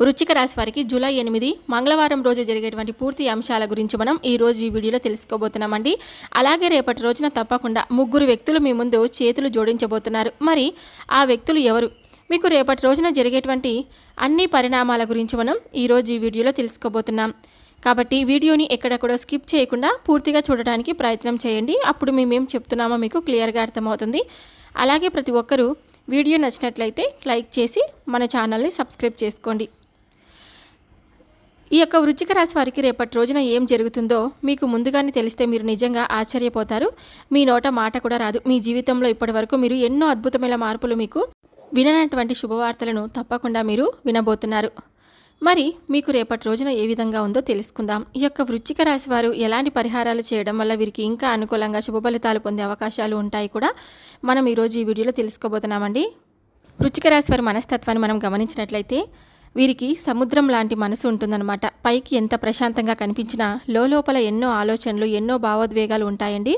వృచ్చిక రాశి వారికి జూలై ఎనిమిది మంగళవారం రోజు జరిగేటువంటి పూర్తి అంశాల గురించి మనం ఈ రోజు ఈ వీడియోలో తెలుసుకోబోతున్నామండి. అలాగే రేపటి రోజున తప్పకుండా ముగ్గురు వ్యక్తులు మీ ముందు చేతులు జోడించబోతున్నారు. మరి ఆ వ్యక్తులు ఎవరు? మీకు రేపటి రోజున జరిగేటువంటి అన్ని పరిణామాల గురించి మనం ఈరోజు ఈ వీడియోలో తెలుసుకోబోతున్నాం. కాబట్టి వీడియోని ఎక్కడెక్కడో స్కిప్ చేయకుండా పూర్తిగా చూడడానికి ప్రయత్నం చేయండి. అప్పుడు మేమేం చెప్తున్నామో మీకు క్లియర్గా అర్థమవుతుంది. అలాగే ప్రతి ఒక్కరూ వీడియో నచ్చినట్లయితే లైక్ చేసి మన ఛానల్ని సబ్స్క్రైబ్ చేసుకోండి. ఈ యొక్క వృచ్చిక రాశి వారికి రేపటి రోజున ఏం జరుగుతుందో మీకు ముందుగానే తెలిస్తే మీరు నిజంగా ఆశ్చర్యపోతారు. మీ నోట మాట కూడా రాదు. మీ జీవితంలో ఇప్పటి వరకు మీరు ఎన్నో అద్భుతమైన మార్పులు మీకు విననటువంటి శుభవార్తలను తప్పకుండా మీరు వినబోతున్నారు. మరి మీకు రేపటి రోజున ఏ విధంగా ఉందో తెలుసుకుందాం. ఈ యొక్క వృచ్చిక రాశి వారు ఎలాంటి పరిహారాలు చేయడం వల్ల వీరికి ఇంకా అనుకూలంగా శుభ ఫలితాలు పొందే అవకాశాలు ఉంటాయి కూడా మనం ఈరోజు ఈ వీడియోలో తెలుసుకోబోతున్నామండి. వృచ్చిక రాశి వారి మనస్తత్వాన్ని మనం గమనించినట్లయితే వీరికి సముద్రం లాంటి మనసు ఉంటుందన్నమాట. పైకి ఎంత ప్రశాంతంగా కనిపించినా లోపల ఎన్నో ఆలోచనలు ఎన్నో భావోద్వేగాలు ఉంటాయండి.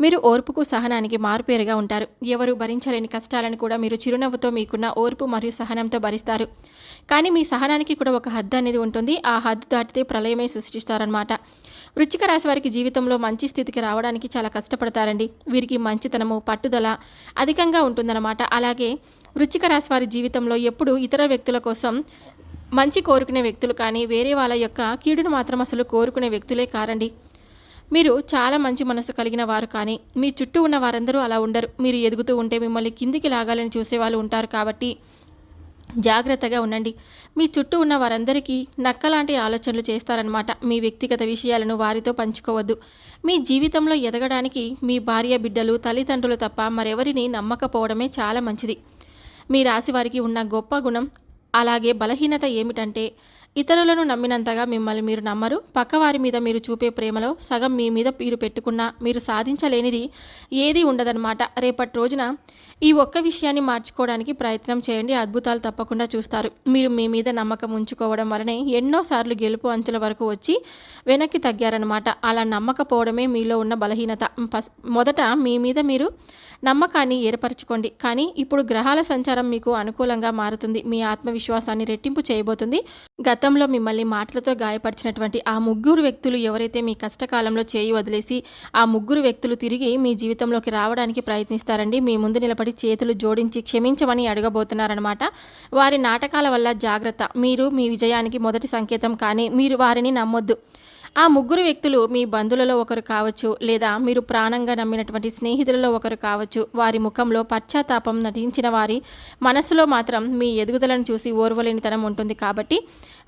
మీరు ఓర్పుకు సహనానికి మారుపేరుగా ఉంటారు. ఎవరు భరించలేని కష్టాలను కూడా మీరు చిరునవ్వుతో మీకున్న ఓర్పు మరియు సహనంతో భరిస్తారు. కానీ మీ సహనానికి కూడా ఒక హద్దు అనేది ఉంటుంది. ఆ హద్దు దాటితే ప్రళయమే సృష్టిస్తారనమాట వృచ్చిక రాశి వారికి జీవితంలో మంచి స్థితికి రావడానికి చాలా కష్టపడతారండి. వీరికి మంచితనము పట్టుదల అధికంగా ఉంటుందన్నమాట. అలాగే వృచ్చిక రాశి వారి జీవితంలో ఎప్పుడు ఇతర వ్యక్తుల కోసం మంచి కోరుకునే వ్యక్తులు కానీ వేరే వాళ్ళ యొక్క కీడును మాత్రం అసలు కోరుకునే వ్యక్తులే కారండి. మీరు చాలా మంచి మనసు కలిగిన వారు కానీ మీ చుట్టూ ఉన్న వారందరూ అలా ఉండరు. మీరు ఎదుగుతూ ఉంటే మిమ్మల్ని కిందికి లాగాలని చూసేవాళ్ళు ఉంటారు కాబట్టి జాగ్రత్తగా ఉండండి. మీ చుట్టూ ఉన్న వారందరికీ నక్కలాంటి ఆలోచనలు చేస్తారనమాట మీ వ్యక్తిగత విషయాలను వారితో పంచుకోవద్దు. మీ జీవితంలో ఎదగడానికి మీ భార్య బిడ్డలు తల్లిదండ్రులు తప్ప మరెవరిని నమ్మకపోవడమే చాలా మంచిది. మీ రాశి వారికి ఉన్న గొప్ప గుణం అలాగే బలహీనత ఏమిటంటే ఇతరులను నమ్మినంతగా మిమ్మల్ని మీరు నమ్మరు. పక్కవారి మీద మీరు చూపే ప్రేమలో సగం మీ మీద మీరు పెట్టుకున్నా మీరు సాధించలేనిది ఏది ఉండదన్నమాట. రేపటి రోజున ఈ ఒక్క విషయాన్ని మార్చుకోవడానికి ప్రయత్నం చేయండి. అద్భుతాలు తప్పకుండా చూస్తారు. మీరు మీ మీద నమ్మకం ఉంచుకోవడం వలనే ఎన్నోసార్లు గెలుపు అంచుల వరకు వచ్చి వెనక్కి తగ్గారనమాట అలా నమ్మకపోవడమే మీలో ఉన్న బలహీనత. మొదట మీ మీద మీరు నమ్మకాన్ని ఏర్పరచుకోండి. కానీ ఇప్పుడు గ్రహాల సంచారం మీకు అనుకూలంగా మారుతుంది. మీ ఆత్మవిశ్వాసాన్ని రెట్టింపు చేయబోతుంది. గత గతంలో మిమ్మల్ని మాటలతో గాయపరిచినటువంటి ఆ ముగ్గురు వ్యక్తులు ఎవరైతే మీ కష్టకాలంలో చేయి వదిలేసి ఆ ముగ్గురు వ్యక్తులు తిరిగి మీ జీవితంలోకి రావడానికి ప్రయత్నిస్తారండి మీ ముందు నిలబడి చేతులు జోడించి క్షమించమని అడగబోతున్నారనమాట వారి నాటకాల వల్ల జాగ్రత్త. మీరు మీ విజయానికి మొదటి సంకేతం కానీ మీరు వారిని నమ్మొద్దు. ఆ ముగ్గురు వ్యక్తులు మీ బంధువులలో ఒకరు కావచ్చు లేదా మీరు ప్రాణంగా నమ్మినటువంటి స్నేహితులలో ఒకరు కావచ్చు వారి ముఖంలో పశ్చాత్తాపం నటించిన వారి మనసులో మాత్రం మీ ఎదుగుదలను చూసి ఓర్వలేనితనం ఉంటుంది కాబట్టి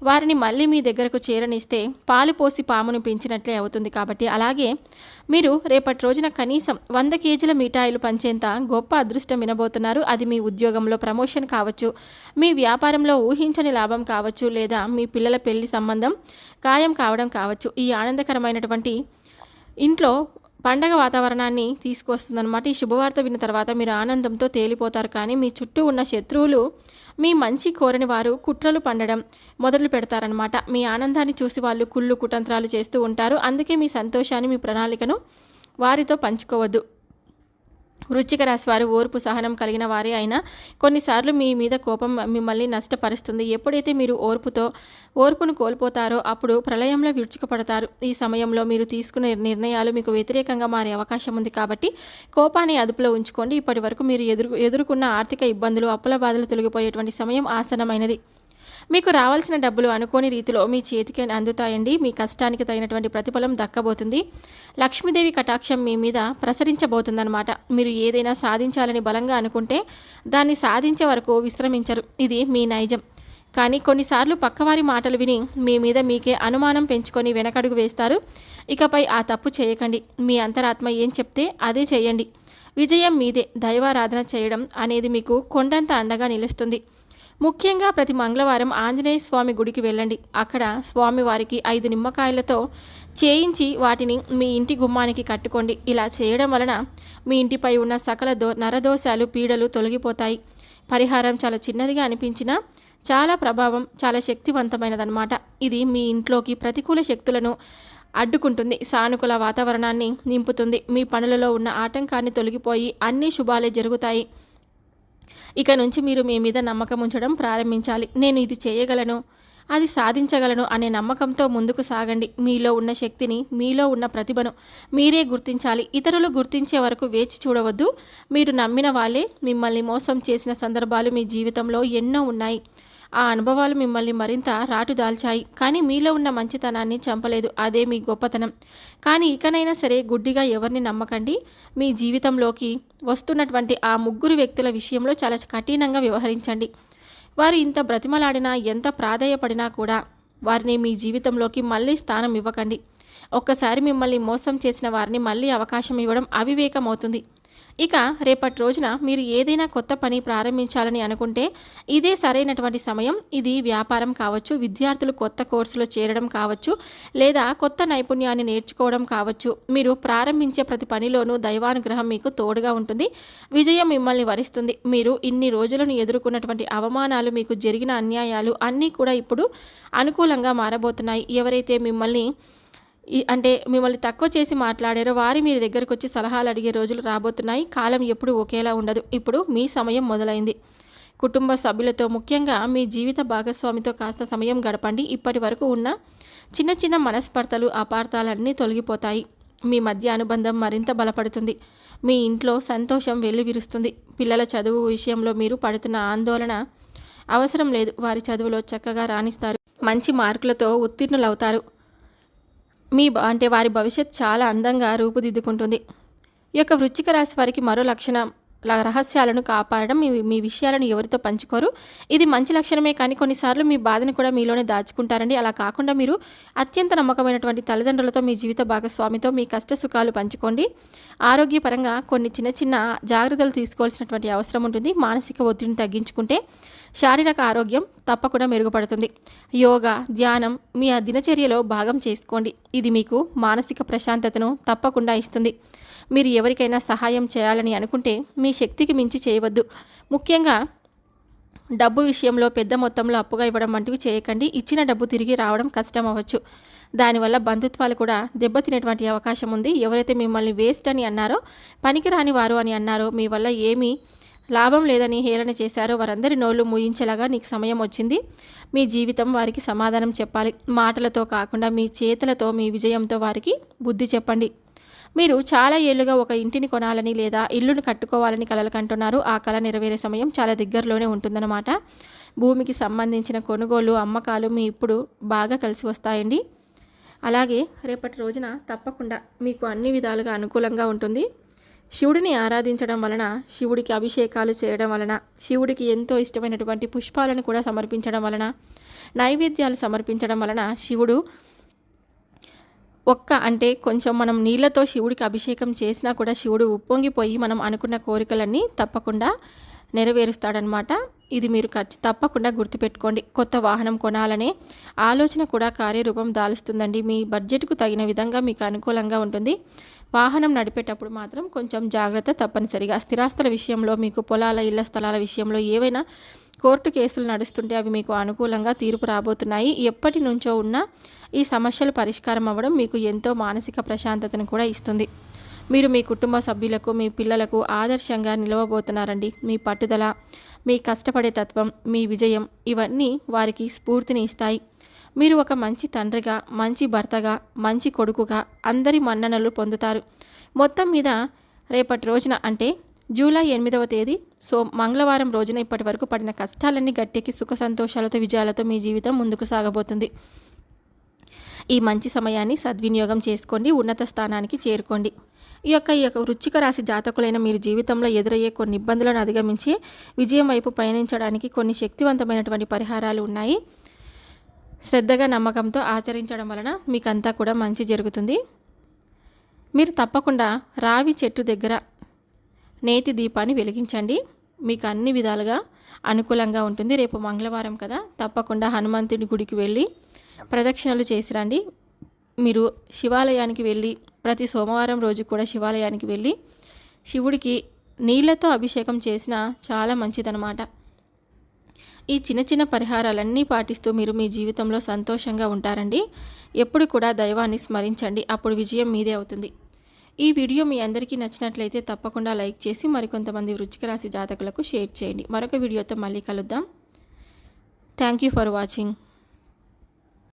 వారిని మళ్ళీ మీ దగ్గరకు చేరనిస్తే పాలు పోసి పామును పెంచినట్లే అవుతుంది కాబట్టి అలాగే మీరు రేపటి రోజున కనీసం వంద కేజీల మిఠాయిలు పంచేంత గొప్ప అదృష్టం వినబోతున్నారు. అది మీ ఉద్యోగంలో ప్రమోషన్ కావచ్చు మీ వ్యాపారంలో ఊహించని లాభం కావచ్చు లేదా మీ పిల్లల పెళ్ళి సంబంధం ఖాయం కావడం కావచ్చు. ఈ ఆనందకరమైనటువంటి ఇంట్లో పండగ వాతావరణాన్ని తీసుకొస్తుందన్నమాట. ఈ శుభవార్త విన్న తర్వాత మీరు ఆనందంతో తేలిపోతారు. కానీ మీ చుట్టూ ఉన్న శత్రువులు మీ మంచి కోరని వారు కుట్రలు పండడం మొదలు పెడతారనమాట మీ ఆనందాన్ని చూసి వాళ్ళు కుళ్ళు కుటంత్రాలు చేస్తూ ఉంటారు. అందుకే మీ సంతోషాన్ని మీ ప్రణాళికను వారితో పంచుకోవద్దు. వృచ్చిక రాశి వారు ఓర్పు సహనం కలిగిన వారే అయినా కొన్నిసార్లు మీ మీద కోపం మిమ్మల్ని నష్టపరుస్తుంది. ఎప్పుడైతే మీరు ఓర్పుతో ఓర్పును కోల్పోతారో అప్పుడు ప్రళయంలో విరుచుకుపడతారు. ఈ సమయంలో మీరు తీసుకునే నిర్ణయాలు మీకు వ్యతిరేకంగా మారే అవకాశం ఉంది కాబట్టి కోపాన్ని అదుపులో ఉంచుకోండి. ఇప్పటి వరకు మీరు ఎదురు ఎదుర్కొన్న ఆర్థిక ఇబ్బందులు అప్పుల బాధలు తొలగిపోయేటువంటి సమయం ఆసనమైనది మీకు రావాల్సిన డబ్బులు అనుకోని రీతిలో మీ చేతికి అందుతాయండి? మీ కష్టానికి తగినటువంటి ప్రతిఫలం దక్కబోతుంది. లక్ష్మీదేవి కటాక్షం మీ మీద ప్రసరించబోతుందన్నమాట. మీరు ఏదైనా సాధించాలని బలంగా అనుకుంటే దాన్ని సాధించే వరకు విశ్రమించరు. ఇది మీ నైజం. కానీ కొన్నిసార్లు పక్కవారి మాటలు విని మీ మీద మీకే అనుమానం పెంచుకొని వెనకడుగు వేస్తారు. ఇకపై ఆ తప్పు చేయకండి. మీ అంతరాత్మ ఏం చెప్తే అదే చేయండి. విజయం మీదే. దైవారాధన చేయడం అనేది మీకు కొండంత అండగా నిలుస్తుంది. ముఖ్యంగా ప్రతి మంగళవారం ఆంజనేయ స్వామి గుడికి వెళ్ళండి. అక్కడ స్వామి వారికి ఐదు నిమ్మకాయలతో చేయించి వాటిని మీ ఇంటి గుమ్మానికి కట్టుకోండి. ఇలా చేయడం వలన మీ ఇంటిపై ఉన్న సకల దో నరదోషాలు పీడలు తొలగిపోతాయి. పరిహారం చాలా చిన్నదిగా అనిపించినా చాలా ప్రభావం చాలా శక్తివంతమైనదన్నమాట. ఇది మీ ఇంట్లోకి ప్రతికూల శక్తులను అడ్డుకుంటుంది. సానుకూల వాతావరణాన్ని నింపుతుంది. మీ పనులలో ఉన్న ఆటంకాన్ని తొలగిపోయి అన్ని శుభాలే జరుగుతాయి. ఇక నుంచి మీరు మీ మీద నమ్మకం ఉంచడం ప్రారంభించాలి. నేను ఇది చేయగలను అది సాధించగలను అనే నమ్మకంతో ముందుకు సాగండి. మీలో ఉన్న శక్తిని మీలో ఉన్న ప్రతిభను మీరే గుర్తించాలి. ఇతరులు గుర్తించే వరకు వేచి చూడవద్దు. మీరు నమ్మిన వాళ్ళే మిమ్మల్ని మోసం చేసిన సందర్భాలు మీ జీవితంలో ఎన్నో ఉన్నాయి. ఆ అనుభవాలు మిమ్మల్ని మరింత రాటుదాల్చాయి. కానీ మీలో ఉన్న మంచితనాన్ని చంపలేదు. అదే మీ గొప్పతనం. కానీ ఇకనైనా సరే గుడ్డిగా ఎవరిని నమ్మకండి. మీ జీవితంలోకి వస్తున్నటువంటి ఆ ముగ్గురు వ్యక్తుల విషయంలో చాలా కఠినంగా వ్యవహరించండి. వారు ఇంత బ్రతిమలాడినా ఎంత ప్రాధేయపడినా కూడా వారిని మీ జీవితంలోకి మళ్ళీ స్థానం ఇవ్వకండి. ఒక్కసారి మిమ్మల్ని మోసం చేసిన వారిని మళ్ళీ అవకాశం ఇవ్వడం అవివేకం అవుతుంది ఇక రేపటి రోజున మీరు ఏదైనా కొత్త పని ప్రారంభించాలని అనుకుంటే ఇదే సరైనటువంటి సమయం. ఇది వ్యాపారం కావచ్చు విద్యార్థులు కొత్త కోర్సులో చేరడం కావచ్చు లేదా కొత్త నైపుణ్యాన్ని నేర్చుకోవడం కావచ్చు. మీరు ప్రారంభించే ప్రతి పనిలోనూ దైవానుగ్రహం మీకు తోడుగా ఉంటుంది. విజయం మిమ్మల్ని వరిస్తుంది. మీరు ఇన్ని రోజులను ఎదుర్కొన్నటువంటి అవమానాలు మీకు జరిగిన అన్యాయాలు అన్నీ కూడా ఇప్పుడు అనుకూలంగా మారబోతున్నాయి. ఎవరైతే మిమ్మల్ని అంటే మిమ్మల్ని తక్కువ చేసి మాట్లాడారో వారి మీ దగ్గరకు వచ్చి సలహాలు అడిగే రోజులు రాబోతున్నాయి. కాలం ఎప్పుడు ఒకేలా ఉండదు. ఇప్పుడు మీ సమయం మొదలైంది. కుటుంబ సభ్యులతో ముఖ్యంగా మీ జీవిత భాగస్వామితో కాస్త సమయం గడపండి. ఇప్పటి వరకు ఉన్న చిన్న చిన్న మనస్పర్ధలు అపార్థాలన్నీ తొలగిపోతాయి. మీ మధ్య అనుబంధం మరింత బలపడుతుంది. మీ ఇంట్లో సంతోషం వెల్లివిరుస్తుంది. పిల్లల చదువు విషయంలో మీరు పడుతున్న ఆందోళన అవసరం లేదు. వారి చదువులో చక్కగా రాణిస్తారు. మంచి మార్కులతో ఉత్తీర్ణులవుతారు. మీ బ- అంటే వారి భవిష్యత్ చాలా అందంగా రూపుదిద్దుకుంటుంది. ఈ యొక్క వృచ్చిక రాశి వారికి మరో లక్షణం రహస్యాలను కాపాడడం మీ మీ విషయాలను ఎవరితో పంచుకోరు. ఇది మంచి లక్షణమే కానీ కొన్నిసార్లు మీ బాధను కూడా మీలోనే దాచుకుంటారండి. అలా కాకుండా మీరు అత్యంత నమ్మకమైనటువంటి తల్లిదండ్రులతో మీ జీవిత భాగస్వామితో మీ కష్ట సుఖాలు పంచుకోండి. ఆరోగ్యపరంగా కొన్ని చిన్న చిన్న జాగ్రత్తలు తీసుకోవాల్సినటువంటి అవసరం ఉంటుంది. మానసిక ఒత్తిడిని తగ్గించుకుంటే శారీరక ఆరోగ్యం తప్పకుండా మెరుగుపడుతుంది. యోగా ధ్యానం మీ ఆ దినచర్యలో భాగం చేసుకోండి. ఇది మీకు మానసిక ప్రశాంతతను తప్పకుండా ఇస్తుంది. మీరు ఎవరికైనా సహాయం చేయాలని అనుకుంటే మీ శక్తికి మించి చేయవద్దు. ముఖ్యంగా డబ్బు విషయంలో పెద్ద మొత్తంలో అప్పుగా ఇవ్వడం వంటివి చేయకండి. ఇచ్చిన డబ్బు తిరిగి రావడం కష్టం అవ్వచ్చు దానివల్ల బంధుత్వాలు కూడా దెబ్బతినేటువంటి అవకాశం ఉంది. ఎవరైతే మిమ్మల్ని వేస్ట్ అని అన్నారో పనికిరాని వారు అని అన్నారో మీ వల్ల ఏమీ లాభం లేదని హేళన చేశారో. వారందరి నోళ్ళు మూయించేలాగా నీకు సమయం వచ్చింది. మీ జీవితం వారికి సమాధానం చెప్పాలి. మాటలతో కాకుండా మీ చేతులతో మీ విజయంతో వారికి బుద్ధి చెప్పండి. మీరు చాలా ఏళ్ళుగా ఒక ఇంటిని కొనాలని లేదా ఇల్లును కట్టుకోవాలని కలలు కంటున్నారు. ఆ కళ నెరవేరే సమయం చాలా దగ్గరలోనే ఉంటుందన్నమాట. భూమికి సంబంధించిన కొనుగోలు అమ్మకాలు మీ ఇప్పుడు బాగా కలిసి వస్తాయండి. అలాగే రేపటి రోజున తప్పకుండా మీకు అన్ని విధాలుగా అనుకూలంగా ఉంటుంది. శివుడిని ఆరాధించడం వలన శివుడికి అభిషేకాలు చేయడం వలన శివుడికి ఎంతో ఇష్టమైనటువంటి పుష్పాలను కూడా సమర్పించడం వలన నైవేద్యాలు సమర్పించడం వలన శివుడు ఒక్క అంటే కొంచెం మనం నీళ్ళతో శివుడికి అభిషేకం చేసినా కూడా శివుడు ఉప్పొంగిపోయి మనం అనుకున్న కోరికలన్నీ తప్పకుండా నెరవేరుస్తాడనమాట ఇది మీరు ఖర్చు తప్పకుండా గుర్తుపెట్టుకోండి. కొత్త వాహనం కొనాలనే ఆలోచన కూడా కార్యరూపం దాలుస్తుందండి. మీ బడ్జెట్కు తగిన విధంగా మీకు అనుకూలంగా ఉంటుంది. వాహనం నడిపేటప్పుడు మాత్రం కొంచెం జాగ్రత్త తప్పనిసరిగా. స్థిరాస్తుల విషయంలో మీకు పొలాల ఇళ్ళ స్థలాల విషయంలో ఏవైనా కోర్టు కేసులు నడుస్తుంటే అవి మీకు అనుకూలంగా తీర్పు రాబోతున్నాయి. ఎప్పటి నుంచో ఉన్న ఈ సమస్యలు పరిష్కారం అవ్వడం మీకు ఎంతో మానసిక ప్రశాంతతను కూడా ఇస్తుంది. మీరు మీ కుటుంబ సభ్యులకు మీ పిల్లలకు ఆదర్శంగా నిలవబోతున్నారండి. మీ పట్టుదల మీ కష్టపడే తత్వం మీ విజయం ఇవన్నీ వారికి స్ఫూర్తిని ఇస్తాయి. మీరు ఒక మంచి తండ్రిగా మంచి భర్తగా మంచి కొడుకుగా అందరి మన్ననలు పొందుతారు. మొత్తం మీద రేపటి రోజున అంటే జూలై ఎనిమిదవ తేదీ సో మంగళవారం రోజున ఇప్పటి వరకు పడిన కష్టాలన్నీ గట్టెక్కి సుఖ సంతోషాలతో విజయాలతో మీ జీవితం ముందుకు సాగబోతుంది. ఈ మంచి సమయాన్ని సద్వినియోగం చేసుకోండి ఉన్నత స్థానానికి చేరుకోండి. ఈ యొక్క ఈ యొక్క వృచ్చిక రాశి జాతకులైన మీరు జీవితంలో ఎదురయ్యే కొన్ని ఇబ్బందులను అధిగమించి విజయం వైపు పయనించడానికి కొన్ని శక్తివంతమైనటువంటి పరిహారాలు ఉన్నాయి. శ్రద్ధగా నమ్మకంతో ఆచరించడం వలన మీకంతా కూడా మంచి జరుగుతుంది. మీరు తప్పకుండా రావి చెట్టు దగ్గర నేతి దీపాన్ని వెలిగించండి. మీకు అన్ని విధాలుగా అనుకూలంగా ఉంటుంది. రేపు మంగళవారం కదా. తప్పకుండా హనుమంతుడి గుడికి వెళ్ళి ప్రదక్షిణలు చేసి రండి. మీరు శివాలయానికి వెళ్ళి ప్రతి సోమవారం రోజు కూడా శివాలయానికి వెళ్ళి శివుడికి నీళ్ళతో అభిషేకం చేసిన చాలా మంచిదన్నమాట. ఈ చిన్న చిన్న పరిహారాలన్నీ పాటిస్తూ మీరు మీ జీవితంలో సంతోషంగా ఉంటారండి. ఎప్పుడు కూడా దైవాన్ని స్మరించండి. అప్పుడు విజయం మీదే అవుతుంది. ఈ వీడియో మీ అందరికీ నచ్చినట్లయితే తప్పకుండా లైక్ చేసి మరికొంతమంది వృచ్చిక రాశి జాతకులకు షేర్ చేయండి. మరొక వీడియోతో మళ్ళీ కలుద్దాం. Thank you for watching.